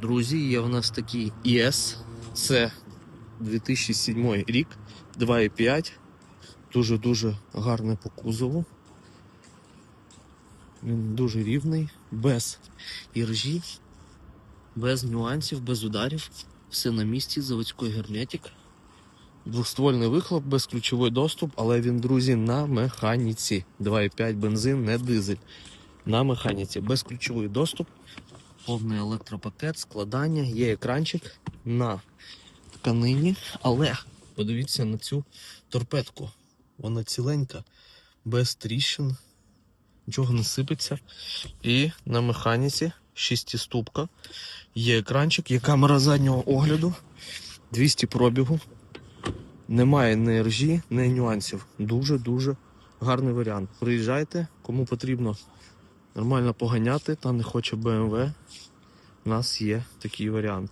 Друзі, є в нас такий ІС. Це 2007 рік, 2,5. Дуже-дуже гарне по кузову. Він дуже рівний, без іржі, без нюансів, без ударів. Все на місці, заводський герметик. Двохствольний вихлоп, безключовий доступ, але він, друзі, на механіці. 2,5 бензин, не дизель. На механіці. Безключовий доступ, повний електропакет, складання, є екранчик на тканині. Але подивіться на цю торпедку. Вона ціленька, без тріщин, нічого не сипеться. І на механіці шестиступка. Є екранчик, є камера заднього огляду, 200 пробігу. Немає ні ржі, ні нюансів. Дуже-дуже гарний варіант. Приїжджайте, кому потрібно нормально поганяти та не хоче BMW. У нас є такий варіант.